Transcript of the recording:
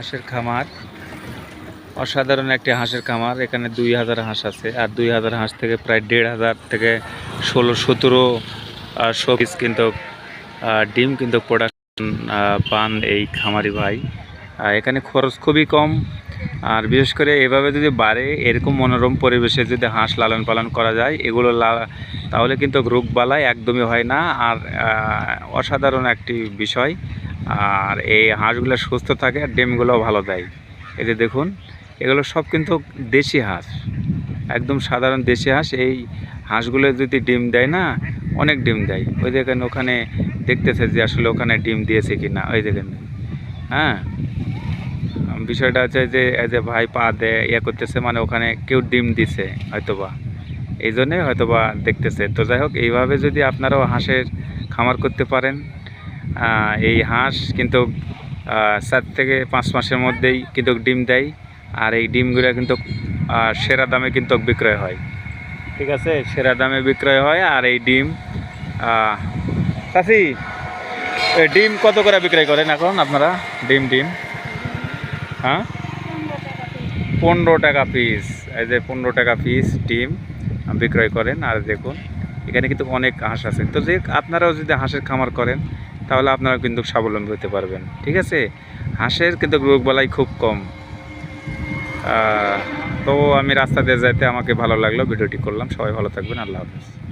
হাঁসের খামার। অসাধারণ একটি হাঁসের খামার। এখানে দুই হাজার হাঁস আছে আর দুই হাজার হাঁস থেকে প্রায় দেড় হাজার থেকে ষোলো, সতেরো শো পিস কিন্তু ডিম কিন্তু প্রোডাকশন পান এই খামারি ভাই। আর এখানে খরচ খুবই কম। আর বিশেষ করে এভাবে যদি বাড়ে, এরকম মনোরম পরিবেশে যদি হাঁস লালন পালন করা যায়, এগুলো তাহলে কিন্তু রোগ বালাই একদমই হয় না। আর অসাধারণ একটি বিষয়। আর এই হাঁসগুলো সুস্থ থাকে আর ডিমগুলো ভালো দেয়। এই যে দেখুন, এগুলো সব কিন্তু দেশি হাঁস, একদম সাধারণ দেশি হাঁস। এই হাঁসগুলো যদি ডিম দেয় না, অনেক ডিম দেয়। ওই দেখেন ওখানে দেখতেছে যে আসলে ওখানে ডিম দিয়েছে কি না ওই দেখেন। হ্যাঁ বিষয়টা হচ্ছে যে, এই যে ভাই পা দেয় ইয়ে করতেছে মানে ওখানে কেউ ডিম দিছে হয়তোবা। এই জন্যে হয়তোবা দেখতেছে। তো যাই হোক, এইভাবে যদি আপনারাও হাঁসের খামার করতে পারেন এই হাঁস কিন্তু চার থেকে পাঁচ মাসের মধ্যেই কিন্তু ডিম দেয়। আর এই ডিমগুলো কিন্তু সেরা দামে কিন্তু বিক্রয় হয়। ঠিক আছে? সেরা দামে বিক্রয় হয় আর এই ডিম এই ডিম কত করে বিক্রয় করেন এখন আপনারা? ডিম ডিম। হ্যাঁ? পনেরো টাকা পিস এই যে পনেরো টাকা পিস ডিম বিক্রয় করেন। আর দেখুন, এখানে কিন্তু অনেক হাঁস আছে। তো যে আপনারাও যদি হাঁসের খামার করেন তাহলে আপনারা কিন্তু স্বাবলম্বী হতে পারবেন, ঠিক আছে? হাঁসের কিন্তু রোগবালাই খুব কম। তো আমি রাস্তা দিয়ে যাইতে আমাকে ভালো লাগল, ভিডিওটি করলাম। সবাই ভালো থাকবেন, আল্লাহ হাফিজ।